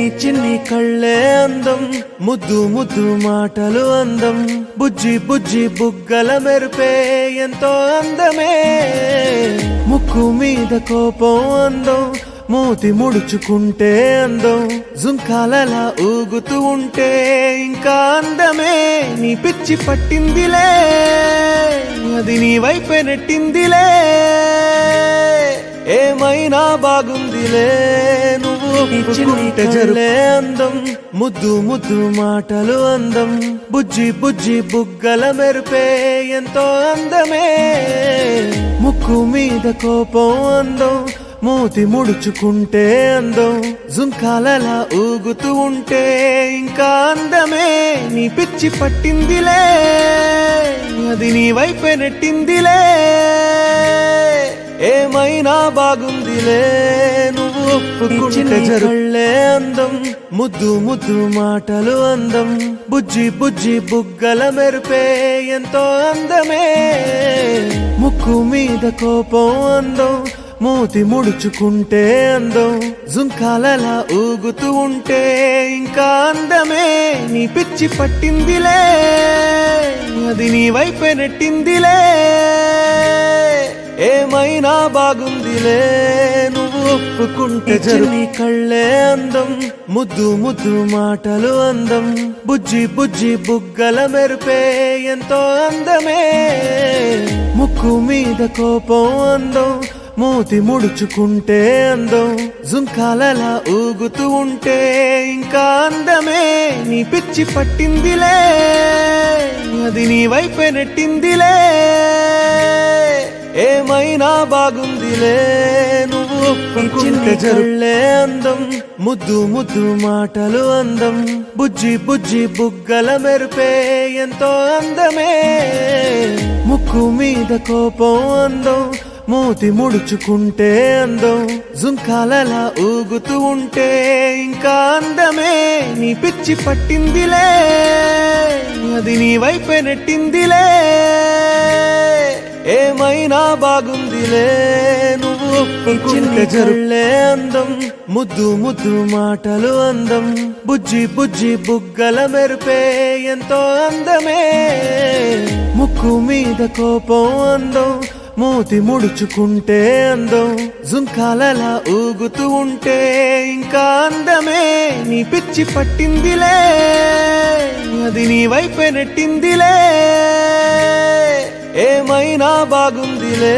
నీ చిన్ని కళ్ళే అందం ముద్దు ముద్దు మాటలు అందం. బుజ్జి బుజ్జి బుగ్గల మెరుపే ఎంతో అందమే. ముక్కు మీద కోపం అందం మూతి ముడుచుకుంటే అందం. జుంకాలలా ఊగుతూ ఉంటే ఇంకా అందమే. నీ పిచ్చి పట్టిందిలే అది నీ వైపే నెట్టిందిలే. ఏమైనా బాగుందిలే నువ్వు అందం. ముద్దు ముద్దు మాటలు అందం. బుజ్జి బుజ్జి బుగ్గల మెరుపే ఎంతో అందమే. ముక్కు మీద కోపం అందం. మూతి ముడుచుకుంటే అందం. జుంకాలలా ఊగుతూ ఉంటే ఇంకా అందమే. నీ పిచ్చి పట్టిందిలే అది నీ వైపే నెట్టిందిలే. ఏమైనా బాగుందిలే నువ్వు ఒప్పుకుంటే జరులే అందం ముద్దు ముద్దు మాటలు అందం. బుజ్జి బుజ్జి బుగ్గల మెరుపే ఎంతో అందమే. ముక్కు మీద కోపం అందం మూతి ముడుచుకుంటే అందం. జుంకాలలా ఊగుతూ ఉంటే ఇంకా అందమే. నీ పిచ్చి పట్టిందిలే అది నీ వైపే నెట్టిందిలే. ఏమైనా బాగుందిలే నువ్వు ఒప్పుకుంటే జరుని కళ్ళే అందం ముద్దు ముద్దు మాటలు అందం. బుజ్జి బుజ్జి బుగ్గల మెరుపే ఎంతో అందమే. ముక్కు మీద కోపం అందం మూతి ముడుచుకుంటే అందం. జుంకాలలా ఊగుతూ ఉంటే ఇంకా అందమే. నీ పిచ్చి పట్టిందిలే అది నీ వైపే నెట్టిందిలే. ఏమైనా బాగుందిలే నువ్వు ఒప్పుకుంటే అందం. ముద్దు ముద్దు మాటలు అందం. బుజ్జి బుజ్జి బుగ్గల మెరుపే ఎంతో అందమే. ముక్కు మీద కోపం అందం. మూతి ముడుచుకుంటే అందం. జుంకాలలా ఊగుతూ ఉంటే ఇంకా అందమే. నీ పిచ్చి పట్టిందిలే. అది నీ వైపే నెట్టిందిలే. ఏమైనా బాగుందిలే నువ్వు ఒప్పుకుంటే జరులే అందం. ముద్దు ముద్దు మాటలు అందం. బుజ్జి బుజ్జి బుగ్గల మెరుపే ఎంతో అందమే. ముక్కు మీద కోపం అందం. మూతి ముడుచుకుంటే అందం. జుంకాలలా ఊగుతూ ఉంటే ఇంకా అందమే. నీ పిచ్చి పట్టిందిలే. అది నీ వైపే నెట్టిందిలే. ఏమైనా బాగుందిలే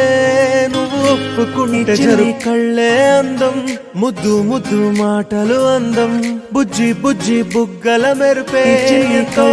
నువ్వు ఒప్పుకుంటే జరు కళ్ళే అందం ముద్దు ముద్దు మాటలు అందం. బుజ్జి బుజ్జి బుగ్గల మెరుపే ఎంతో